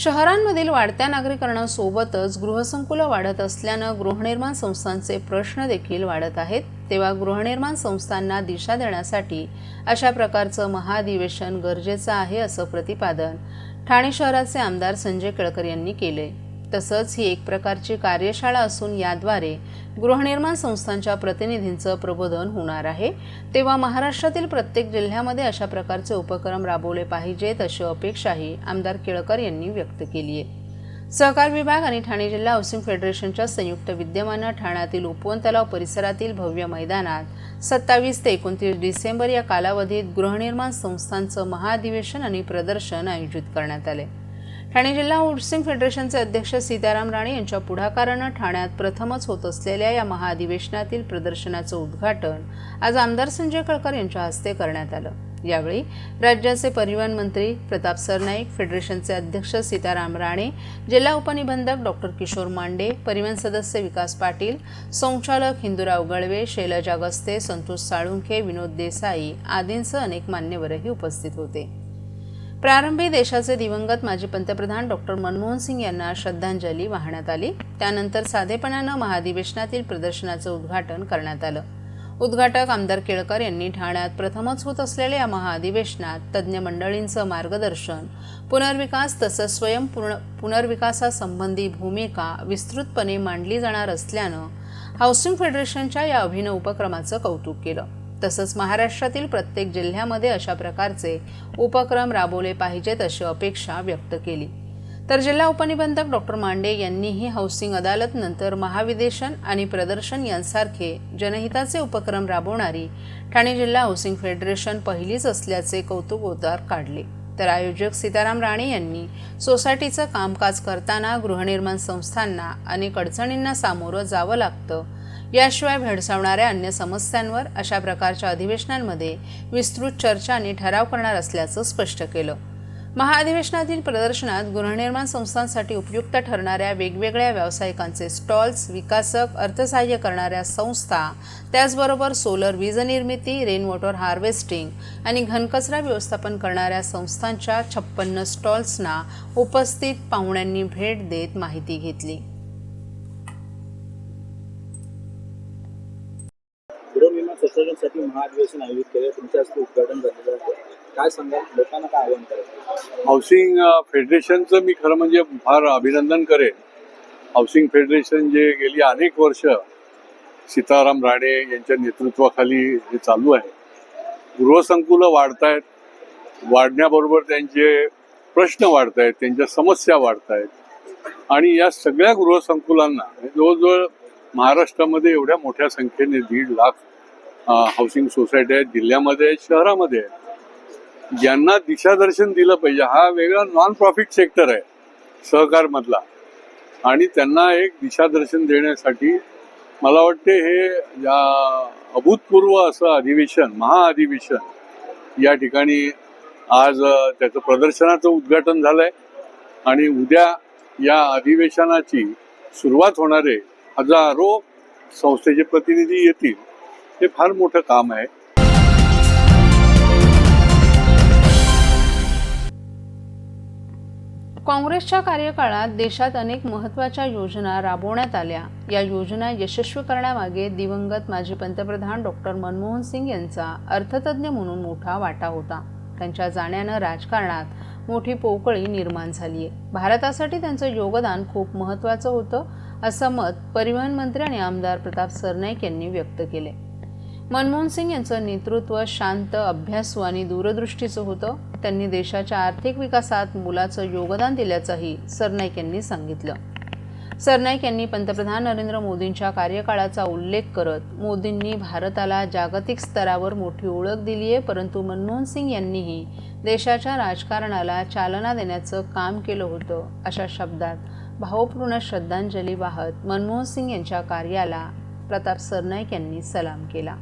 शहरांमधील वाढत्या नागरीकरणासोबतच गृहसंकुलं वाढत असल्यानं गृहनिर्माण संस्थांचे प्रश्न देखील वाढत आहेत. तेव्हा गृहनिर्माण संस्थांना दिशा देण्यासाठी अशा प्रकारचं महाधिवेशन गरजेचं आहे असं प्रतिपादन ठाणे शहराचे आमदार संजय केळकर यांनी केले तसंच ही एक प्रकारची कार्यशाळा असून याद्वारे गृहनिर्माण संस्थांच्या प्रतिनिधींचं प्रबोधन होणार आहे. तेव्हा महाराष्ट्रातील प्रत्येक जिल्ह्यामध्ये अशा प्रकारचे उपक्रम राबवले पाहिजेत अशी अपेक्षाही आमदार केळकर यांनी व्यक्त केली आहे. सहकार विभाग आणि ठाणे जिल्हा हाऊसिंग फेडरेशनच्या संयुक्त विद्यमानं ठाण्यातील उपवन तलाव परिसरातील भव्य मैदानात सत्तावीस ते एकोणतीस डिसेंबर या कालावधीत गृहनिर्माण संस्थांचं महाअधिवेशन आणि प्रदर्शन आयोजित करण्यात आले. ठाणे जिल्हा हाऊसिंग फेडरेशनचे अध्यक्ष सीताराम राणे यांच्या पुढाकारानं ठाण्यात प्रथमच होत असलेल्या या महाअधिवेशनातील प्रदर्शनाचं उद्घाटन आज आमदार संजय कळकर यांच्या हस्ते करण्यात आलं. यावेळी राज्याचे परिवहन मंत्री प्रताप सरनाईक फेडरेशनचे अध्यक्ष सीताराम राणे जिल्हा उपनिबंधक डॉक्टर किशोर मांडे परिवहन सदस्य विकास पाटील संचालक हिंदुराव गळवे शैलजा गस्ते संतोष साळुंखे विनोद देसाई आदींसह अनेक मान्यवरही उपस्थित होते. प्रारंभी देशाचे दिवंगत माजी पंतप्रधान डॉक्टर मनमोहन सिंग यांना श्रद्धांजली वाहण्यात आली. त्यानंतर साधेपणानं महाधिवेशनातील प्रदर्शनाचं उद्घाटन करण्यात आलं. उद्घाटक आमदार केळकर यांनी ठाण्यात प्रथमच होत असलेल्या या महाअधिवेशनात तज्ज्ञ मंडळींचं मार्गदर्शन पुनर्विकास तसंच स्वयंपूर्ण पुनर्विकासासंबंधी भूमिका विस्तृतपणे मांडली जाणार असल्यानं हाऊसिंग फेडरेशनच्या या अभिनव उपक्रमाचं कौतुक केलं. तसंच महाराष्ट्रातील प्रत्येक जिल्ह्यामध्ये अशा प्रकारचे उपक्रम राबवले पाहिजेत अशी अपेक्षा व्यक्त केली. तर जिल्हा उपनिबंधक डॉक्टर मांडे यांनीही हाऊसिंग अदालत नंतर महाविदेशन आणि प्रदर्शन यांसारखे जनहिताचे उपक्रम राबवणारी ठाणे जिल्हा हाऊसिंग फेडरेशन पहिलीच असल्याचे कौतुकोद्गार काढले. तर आयोजक सीताराम राणे यांनी सोसायटीचं कामकाज करताना गृहनिर्माण संस्थांना अनेक अडचणींना सामोरं जावं लागतं याशिवाय भेडसावणाऱ्या अन्य समस्यांवर अशा प्रकारच्या अधिवेशनांमध्ये विस्तृत चर्चा आणि ठराव करणार असल्याचं स्पष्ट केलं. महाअधिवेशनातील प्रदर्शनात गृहनिर्माण संस्थांसाठी उपयुक्त ठरणाऱ्या वेगवेगळ्या व्यावसायिकांचे स्टॉल्स विकासक अर्थसहाय्य करणाऱ्या संस्था त्याचबरोबर सोलर वीज निर्मिती रेन वॉटर हार्वेस्टिंग आणि घनकचरा व्यवस्थापन करणाऱ्या संस्थांच्या छप्पन्न स्टॉल्सना उपस्थित पाहुण्यांनी भेट देत माहिती घेतली. गृहनिर्माण महाअधिवेशन आयोजित केलं. तुमच्या हस्ते उद्घाटन झालेलं काय सांगाल? लोकांना काय आवाहन करायचं हाऊसिंग फेडरेशनचं मी खरं म्हणजे फार अभिनंदन करेन. हाऊसिंग फेडरेशन जे गेली अनेक वर्ष सीताराम राणे यांच्या नेतृत्वाखाली हे चालू आहे. गृहसंकुलं वाढतायत. वाढण्याबरोबर त्यांचे प्रश्न वाढत आहेत त्यांच्या समस्या वाढत आहेत आणि या सगळ्या गृहसंकुलांना जवळजवळ महाराष्ट्रामध्ये एवढ्या मोठ्या संख्येने दीड लाख हाऊसिंग सोसायटी आहेत जिल्ह्यामध्ये आहेत शहरामध्ये आहेत ज्यांना दिशादर्शन दिलं पाहिजे हा वेगळा नॉन प्रॉफिट सेक्टर आहे सहकारमधला. आणि त्यांना एक दिशादर्शन देण्यासाठी मला वाटते हे या अभूतपूर्व असं अधिवेशन महाअधिवेशन या ठिकाणी आज त्याचं प्रदर्शनाचं उद्घाटन झालंय. आणि उद्या या अधिवेशनाची सुरुवात होणारे हजारो संस्थेचे प्रतिनिधी येतील. हे फार मोठं काम आहे. काँग्रेसच्या कार्यकाळात देशात अनेक महत्त्वाच्या योजना राबवण्यात आल्या. या योजना यशस्वी करण्यामागे दिवंगत माजी पंतप्रधान डॉक्टर मनमोहन सिंग यांचा अर्थतज्ज्ञ म्हणून मोठा वाटा होता. त्यांच्या जाण्यानं राजकारणात मोठी पोकळी निर्माण झाली आहे भारतासाठी त्यांचं योगदान खूप महत्त्वाचं होतं असं मत परिवहन मंत्री आणि आमदार प्रताप सरनाईक यांनी व्यक्त केले मनमोहन सिंग यांचं नेतृत्व शांत अभ्यासू आणि दूरदृष्टीचं होतं. त्यांनी देशाच्या आर्थिक विकासात मुलाचं योगदान दिल्याचंही सरनाईक यांनी सांगितलं. सरनाईक यांनी पंतप्रधान नरेंद्र मोदींच्या कार्यकाळाचा उल्लेख करत मोदींनी भारताला जागतिक स्तरावर मोठी ओळख दिली आहे परंतु मनमोहन सिंग यांनीही देशाच्या राजकारणाला चालना देण्याचं काम केलं होतं अशा शब्दात भावपूर्ण श्रद्धांजली वाहत मनमोहन सिंग यांच्या कार्याला प्रताप सरनाईक यांनी सलाम केला.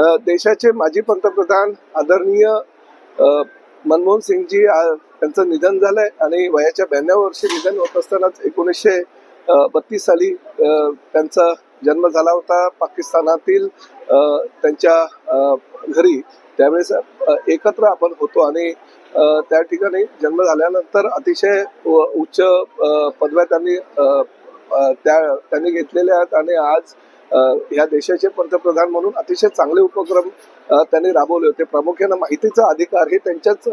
देशाचे माजी पंतप्रधान आदरणीय मनमोहन सिंगजी त्यांचं निधन झालंय आणि वयाच्या ब्याण्णव वर्षी निधन होत असतानाच एकोणीसशे बत्तीस साली त्यांचा जन्म झाला होता पाकिस्तानातील त्यांच्या घरी. त्यावेळेस एकत्र आपण होतो आणि त्या ठिकाणी जन्म झाल्यानंतर अतिशय उच्च पदव्या त्यांनी त्या त्यांनी घेतलेल्या आहेत आणि आज ह्या देशाचे पंतप्रधान म्हणून अतिशय चांगले उपक्रम त्यांनी राबवले होते. प्रामुख्यानं माहितीचा अधिकार हे त्यांच्याच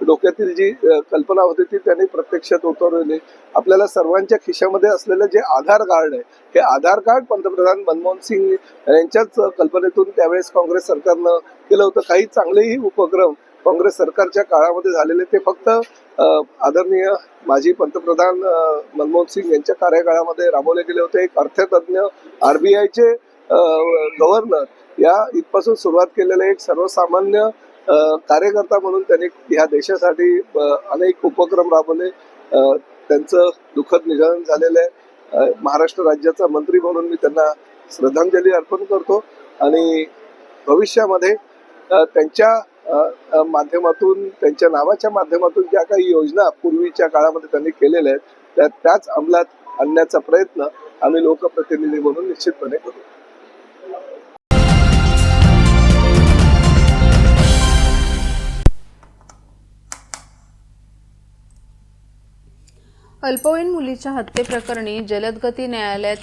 डोक्यातील जी कल्पना होती ती त्यांनी प्रत्यक्षात उतरवली. आपल्याला सर्वांच्या खिशामध्ये असलेलं जे आधार कार्ड आहे हे आधार कार्ड पंतप्रधान मनमोहन सिंग यांच्याच कल्पनेतून त्यावेळेस काँग्रेस सरकारनं केलं होतं. काही चांगलेही उपक्रम काँग्रेस सरकारच्या काळामध्ये झालेले ते फक्त आदरणीय माजी पंतप्रधान मनमोहन सिंग यांच्या कार्यकाळामध्ये राबवले गेले होते. एक अर्थतज्ञ आरबीआयचे गव्हर्नर या इथपासून सुरुवात केलेले एक सर्वसामान्य कार्यकर्ता म्हणून त्यांनी ह्या देशासाठी अनेक उपक्रम राबवले. त्यांचं दुःखद निधन झालेलं आहे. महाराष्ट्र राज्याचा मंत्री म्हणून मी त्यांना श्रद्धांजली अर्पण करतो. आणि भविष्यामध्ये त्यांच्या माध्यमातून त्यांच्या नावाच्या माध्यमातून ज्या काही योजना पूर्वीच्या काळामध्ये त्यांनी केलेल्या आहेत त्या त्याच अंमलात आणण्याचा प्रयत्न आम्ही लोकप्रतिनिधी म्हणून निश्चितपणे करू. अल्पवयीन मुलीच्या हत्येप्रकरणी जलदगती न्यायालयात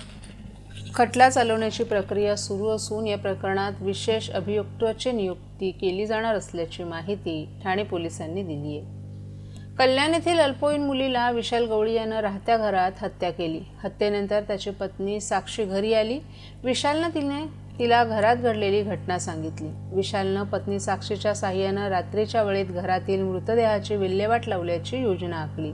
खटला चालवण्याची प्रक्रिया सुरू असून या प्रकरणात विशेष अभियुक्ताची नियुक्ती केली जाणार असल्याची माहिती ठाणे पोलिसांनी दिली आहे. कल्याण येथील अल्पवयीन मुलीला विशाल गवळी यानं राहत्या घरात हत्या केली. हत्येनंतर त्याची पत्नी साक्षी घरी आली. विशालनं तिने तिला घरात घडलेली घटना सांगितली. विशालनं पत्नी साक्षीच्या साह्यानं रात्रीच्या वेळेत घरातील मृतदेहाची विल्हेवाट लावल्याची योजना आखली.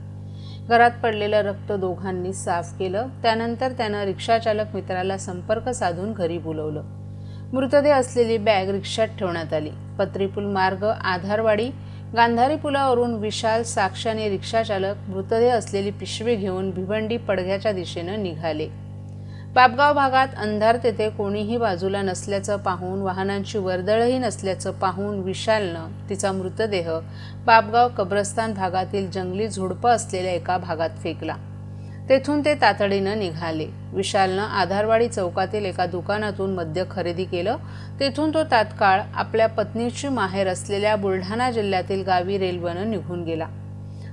घरात पडलेलं रक्त दोघांनी साफ केलं. त्यानंतर त्यानं रिक्षाचालक मित्राला संपर्क साधून घरी बोलवलं. मृतदेह असलेली बॅग रिक्षात ठेवण्यात आली. पत्रीपूल मार्ग आधारवाडी गांधारी पुलावरून विशाल साक्षाने रिक्षाचालक मृतदेह असलेली पिशवी घेऊन भिवंडी पडघ्याच्या दिशेनं निघाले. बापगाव भागात अंधार तेथे कोणीही बाजूला नसल्याचं पाहून वाहनांची वर्दळही नसल्याचं पाहून विशालनं तिचा मृतदेह बापगाव कब्रस्तान भागातील जंगली झुडपं असलेल्या एका भागात फेकला. तेथून ते तातडीनं निघाले. विशालनं आधारवाडी चौकातील एका दुकानातून मद्य खरेदी केलं. तेथून तो तात्काळ आपल्या पत्नीची माहेर असलेल्या बुलढाणा जिल्ह्यातील गावी रेल्वेनं निघून गेला.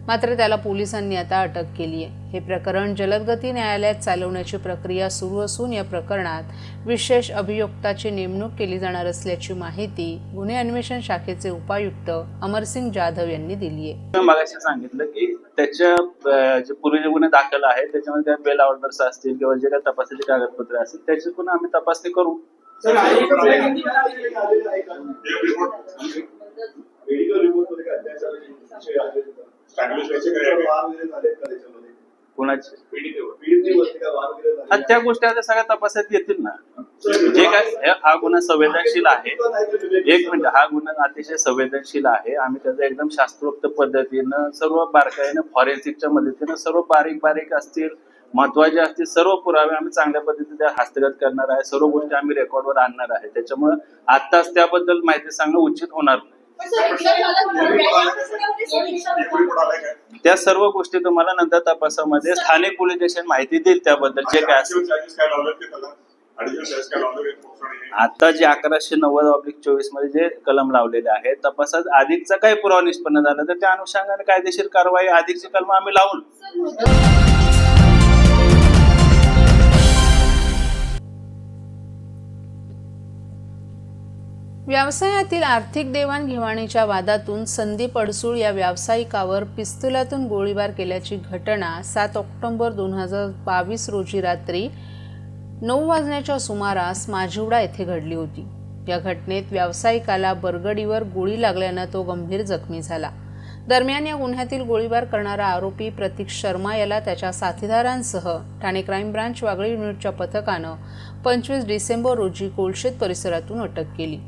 मात्र त्याला पोलिसांनी आता अटक केली आहे. हे प्रकरण जलदगती न्यायालयात चालवण्याची प्रक्रिया सुरू असून या प्रकरणात विशेष अभियोक्ताची नेमणूक केली जाणार असल्याची माहिती गुन्हे अन्वेषण शाखेचे उपायुक्त अमरसिंग जाधव यांनी दिली आहे. मगाशी सांगितलं की त्याच्या जे पूर्वी जे गुन्हे दाखल आहेत त्याच्यामध्ये काही बेल ऑर्डर्स असतील किंवा जे काही तपासाचे कागदपत्रे असतील त्याची पण आम्ही तपासणी करू. मेडिकल कुणाची? हा, त्या गोष्टी आता सगळ्या तपासात येतील ना. जे काय हे- हा गुन्हा संवेदनशील आहे. एक मिनिट हा गुन्हा अतिशय संवेदनशील आहे. आम्ही त्याचा एकदम शास्त्रोक्त पद्धतीनं सर्व बारकाईनं फॉरेन्सिकच्या मदतीनं सर्व बारीक बारीक असतील महत्त्वाचे असतील सर्व पुरावे आम्ही चांगल्या पद्धतीने हस्तगत करणार आहे. सर्व गोष्टी आम्ही रेकॉर्डवर आणणार आहे. त्याच्यामुळे आताच त्याबद्दल माहिती सांगणं उचित होणार नाही. त्या सर्व गोष्टी तुम्हाला नंतर तपासामध्ये स्थानिक पोलीस स्टेशन माहिती देईल त्याबद्दल. जे काय असेल. आता जे अकराशे नव्वद ऑब्लिक चोवीसमध्ये जे कलम लावलेले आहे तपासात अधिकचा काही पुरावा निष्पन्न झाला तर त्या अनुषंगाने कायदेशीर कारवाई अधिकची कलम आम्ही लावून. व्यवसायातील आर्थिक देवाणघेवाणीच्या वादातून संदीप अडसूळ या व्यावसायिकावर पिस्तुलातून गोळीबार केल्याची घटना सात ऑक्टोबर दोन हजार बावीस रोजी रात्री नऊ वाजण्याच्या सुमारास माजिवडा येथे घडली होती. या घटनेत व्यावसायिकाला बरगडीवर गोळी लागल्यानं तो गंभीर जखमी झाला. दरम्यान या गुन्ह्यातील गोळीबार करणारा आरोपी प्रतीक शर्मा याला त्याच्या साथीदारांसह ठाणे क्राईम ब्रांच वागळी युनिटच्या पथकानं पंचवीस डिसेंबर रोजी कोलशेत परिसरातून अटक केली.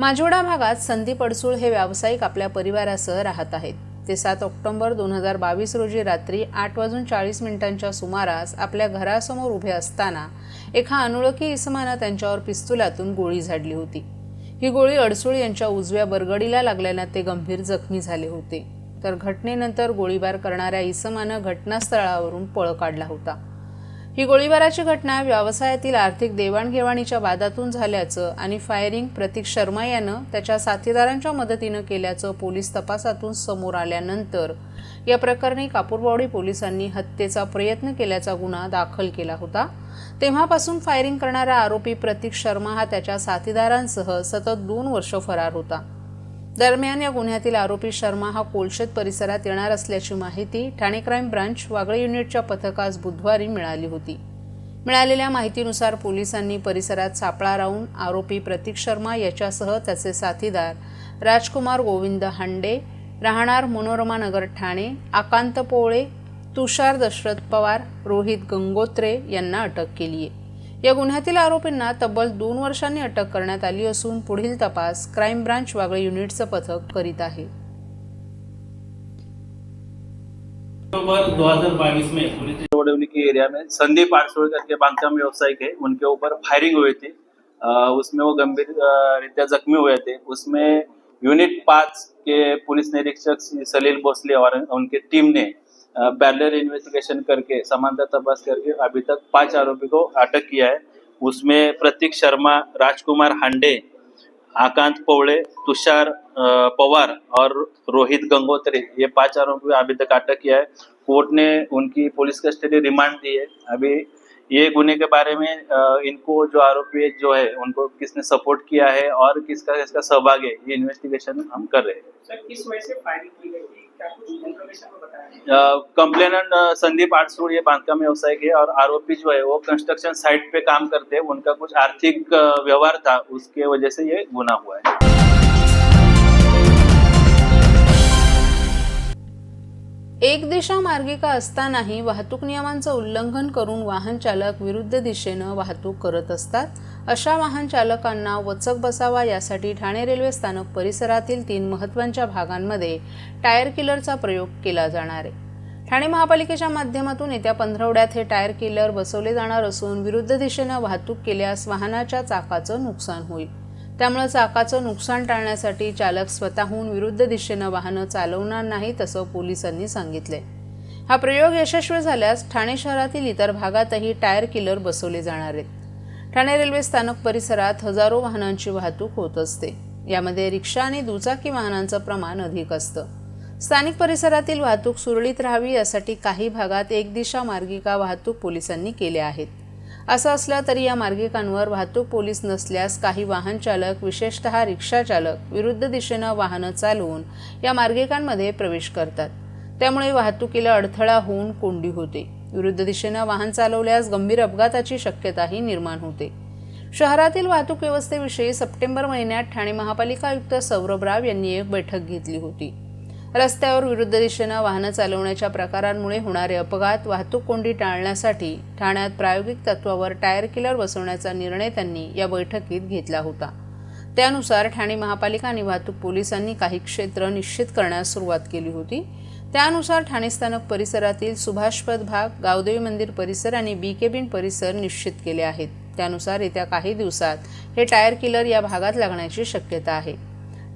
माजोडा भागात संदीप अडसूळ हे व्यावसायिक आपल्या परिवारासह राहत आहेत. ते सात ऑक्टोबर दोन हजार बावीस रोजी रात्री आठ वाजून चाळीस मिनिटांच्या सुमारास आपल्या घरासमोर उभे असताना एका अनोळखी इसमानं त्यांच्यावर पिस्तुलातून गोळी झाडली होती. ही गोळी अडसूळ यांच्या उजव्या बरगडीला लागल्यानं ते गंभीर जखमी झाले होते. तर घटनेनंतर गोळीबार करणाऱ्या इसमानं घटनास्थळावरून पळ काढला होता. ही गोळीबाराची घटना व्यवसायातील आर्थिक देवाणघेवाणीच्या वादातून झाल्याचं आणि फायरिंग प्रतीक शर्मा यानं त्याच्या साथीदारांच्या मदतीनं केल्याचं पोलीस तपासातून समोर आल्यानंतर या प्रकरणी कापूरबावडी पोलिसांनी हत्येचा प्रयत्न केल्याचा गुन्हा दाखल केला होता. तेव्हापासून फायरिंग करणारा आरोपी प्रतीक शर्मा हा त्याच्या साथीदारांसह सतत दोन वर्ष फरार होता. दरम्यान या गुन्ह्यातील आरोपी शर्मा हा कोलशेत परिसरात येणार असल्याची माहिती ठाणे क्राईम ब्रांच वागळे युनिटच्या पथकास बुधवारी मिळाली होती. मिळालेल्या माहितीनुसार पोलिसांनी परिसरात सापळा राहून आरोपी प्रतीक शर्मा याच्यासह त्याचे साथीदार राजकुमार गोविंद हांडे राहणार मनोरमा नगर ठाणे आकांत पोळे तुषार दशरथ पवार रोहित गंगोत्रे यांना अटक केली आहे या गुन्ह्यातील आरोपींना तब्बल दोन वर्षांनी अटक करण्यात आली असून पुढील तपास क्राईम ब्रांच वागळे युनिटचं पथक करीत आहे. अक्टूबर 2022 में पुलिस चौड़ौली के एरिया में संदीप करके बांधकाम व्यवसायिक है उनके ऊपर फायरिंग हुई थी। उसमें वो गंभीर रीत्या जख्मी हुए थे। उसमें यूनिट पाँच के पुलिस निरीक्षक सलील भोसले और उनकी टीम ने पैरेलल इन्वेस्टिगेशन करके समांतर तपास करके अभी तक पाँच आरोपी को अटक किया है। उसमें प्रतीक शर्मा, राजकुमार हांडे, आकांत पौड़े, तुषार पवार और रोहित गंगोत्री, ये पाँच आरोपी अभी तक अटक किया है। कोर्ट ने उनकी पुलिस कस्टडी रिमांड दी है। अभी ये गुने के बारे में इनको जो आरोपी जो है, उनको किसने सपोर्ट किया है और किसका किसका सहभाग है, ये इन्वेस्टिगेशन हम कर रहे हैं। सर, किस वजह से फायरिंग की गई कंप्लेनेंट संदीप आठसूड़ ये बांधकाम व्यवसाय के और आरोपी जो है वो कंस्ट्रक्शन साइट पे काम करते हैं। उनका कुछ आर्थिक व्यवहार था। उसके वजह से ये गुना हुआ है। एक दिशा मार्गिका असतानाही वाहतूक नियमांचं उल्लंघन करून वाहन चालक विरुद्ध दिशेनं वाहतूक करत असतात. अशा वाहन चालकांना वचक बसावा यासाठी ठाणे रेल्वे स्थानक परिसरातील तीन महत्त्वाच्या भागांमध्ये टायर किलरचा प्रयोग केला जाणार आहे. ठाणे महापालिकेच्या माध्यमातून येत्या पंधरवड्यात हे टायर किलर बसवले जाणार असून विरुद्ध दिशेनं वाहतूक केल्यास वाहनाच्या चाकाचं नुकसान होईल. त्यामुळे चाकाचं नुकसान टाळण्यासाठी चालक स्वतःहून विरुद्ध दिशेनं वाहनं चालवणार नाहीत असं पोलिसांनी सांगितले हा प्रयोग यशस्वी झाल्यास ठाणे शहरातील इतर भागातही टायर किलर बसवले जाणार आहेत. ठाणे रेल्वे स्थानक परिसरात हजारो वाहनांची वाहतूक होत असते. यामध्ये रिक्षा आणि दुचाकी वाहनांचं प्रमाण अधिक असतं. स्थानिक परिसरातील वाहतूक सुरळीत राहावी यासाठी काही भागात एक दिशा मार्गिका वाहतूक पोलिसांनी केल्या आहेत. असं असलं तरी या मार्गिकांवर वाहतूक पोलीस नसल्यास काही वाहन चालक विशेषतः रिक्षा चालक विरुद्ध दिशेनं वाहनं चालवून या मार्गिकांमध्ये प्रवेश करतात. त्यामुळे वाहतुकीला अडथळा होऊन कोंडी होते. विरुद्ध दिशेनं वाहन चालवल्यास गंभीर अपघाताची शक्यताही निर्माण होते. शहरातील वाहतूक व्यवस्थेविषयी सप्टेंबर महिन्यात ठाणे महापालिका आयुक्त सौरभ राव यांनी एक बैठक घेतली होती. रस्त्यावर विरुद्ध दिशेनं वाहनं चालवण्याच्या प्रकारांमुळे होणारे अपघात वाहतूक कोंडी टाळण्यासाठी ठाण्यात प्रायोगिक तत्वावर टायर किलर बसवण्याचा निर्णय त्यांनी या बैठकीत घेतला होता. त्यानुसार ठाणे महापालिका आणि वाहतूक पोलिसांनी काही क्षेत्र निश्चित करण्यास सुरुवात केली होती. त्यानुसार ठाणे स्थानक परिसरातील सुभाषपद भाग गावदेवी मंदिर परिसर आणि बी केबिन परिसर निश्चित केले आहेत. त्यानुसार येत्या काही दिवसात हे टायर किलर या भागात लागण्याची शक्यता आहे.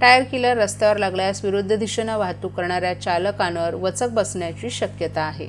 टायर किलर रस्त्यावर लागल्यास विरुद्ध दिशेनं वाहतूक करणाऱ्या चालकांवर वचक बसण्याची शक्यता आहे.